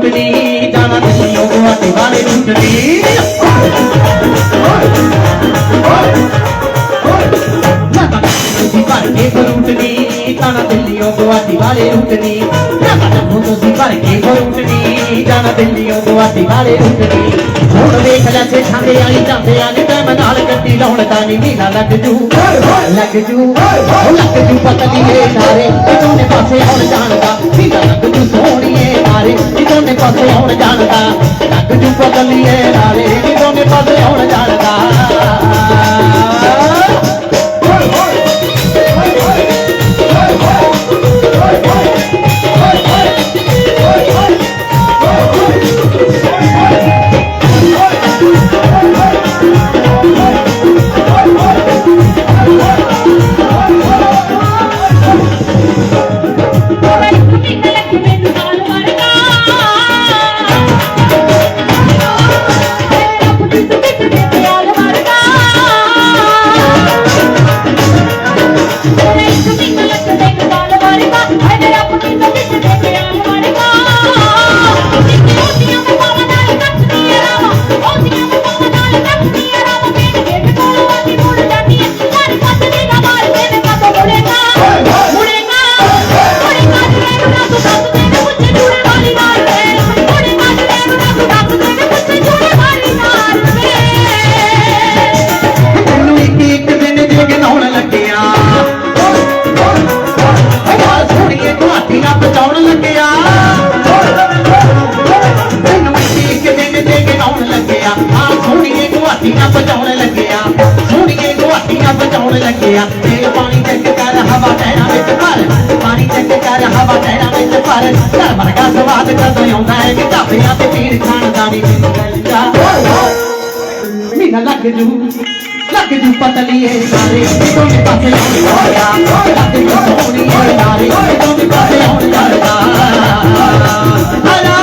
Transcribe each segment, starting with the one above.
ਬਰੂਟਨੀ ਜਾਣਾ ਦਿੱਲੀ ਉਹ ਆਟੇ ਵਾਲੇ ਨਾ ਤਾਂ ਤੋਂ ਬਰੂਟਨੀ ਜਾਣਾ ਦਿੱਲੀ ਗੁਆਟੀ ਵਾਲੇ ਰੂਟਨੀ ਨਾ ਤਾਂ ਜੰਮੂ ਤੋਂ ਸੀ ਭਰ ਕੇ ਬਰੂਟਨੀ ਜਾਣਾ ਦਿੱਲੀ ਗੁਆਟੀ ਵਾਲੇ ਰੂਟਨੀ ਹੁਣ ਵੇਖ ਲੈ ਸੇ ਛਾਂਦੇ ਵਾਲੀ ਜਾਂਦੇ ਆ ਨੀ ਟਾਈਮ ਨਾਲ ਗੱਡੀ ਲਾਉਣ ਦਾ ਨਹੀਂ ਮਹੀਨਾ ਲੱਗ ਜੂ। ਲੱਗ ਜੂ। ਲੱਗ ਜੂ ਪਤਲੀ ਏ ਸਾਰੇ ਇਹ ਦੋਨੇ ਪਾਸੇ ਆਉਣ ਜਾਣਦਾ ਮਹੀਨਾ ਲੱਗ ਜੂ ਸੋਹਣੀਏ ਨਾਰੇ ਇਹ ਬਚਾਉਣ ਲੱਗਿਆ। ਸੋਹਣੀਏ ਤੁਹਾਡੀਆਂ ਬਚਾਉਣ ਲੱਗਿਆ। ਤੇ ਪਾਣੀ ਚੱਕ ਕਰ, ਹਵਾ ਟਹਿਣਾ ਵਿੱਚ ਭਰ। ਪਾਣੀ ਚੱਕ ਕਰ, ਹਵਾ ਟਹਿਣਾ ਵਿੱਚ ਭਰ। ਘਰ ਵਰਗਾ ਸਵਾਦ ਕਦੋਂ ਆਉਂਦਾ ਹੈ ਕਿ ਢਾਬਿਆਂ ਤੇ ਪੀਣ ਖਾਣ ਦਾ ਨਹੀਂ ਮੈਨੂੰ ਗੱਲ ਲੱਗ ਜੂ ਲੱਗ ਜੂ ਪਤਲੀਏ ਨਾਰੇ ਦੋਨੇ ਪਾਸੇ ਆਉਣ ਜਾਣਦਾ ਲੱਗ ਜੂ ਸੋਹਣੀਏ ਨਾਰੇ ਦੋਨੇ ਪਾਸੇ ਆਉਣ ਜਾਣਦਾ ਆਲਾ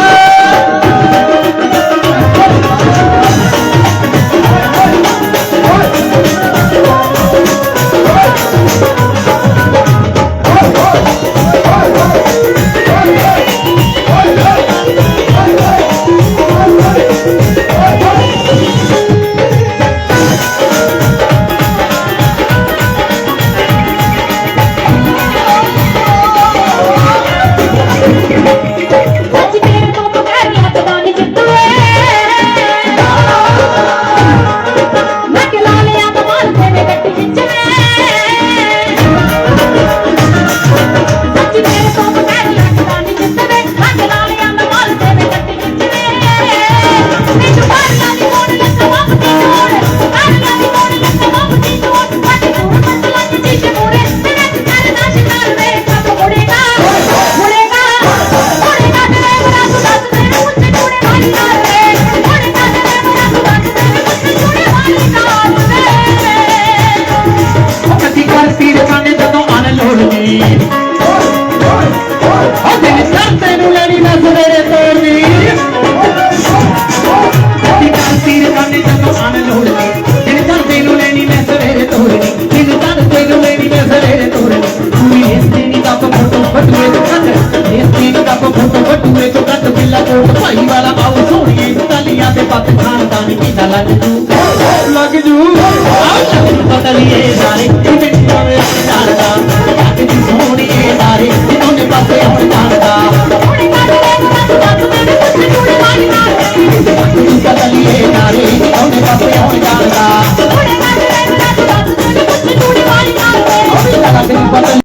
ਭਾਈ ਵਾਲਾ ਆਉ ਸੋਹਣੀਏ ਤਾਲੀਆਂ ਦੇ ਪੱਤ ਖਾਨਦਾਨ ਕੀ ਨਾ ਲੱਗ ਜੂ। ਲੱਗ ਜੂ। ਆਉ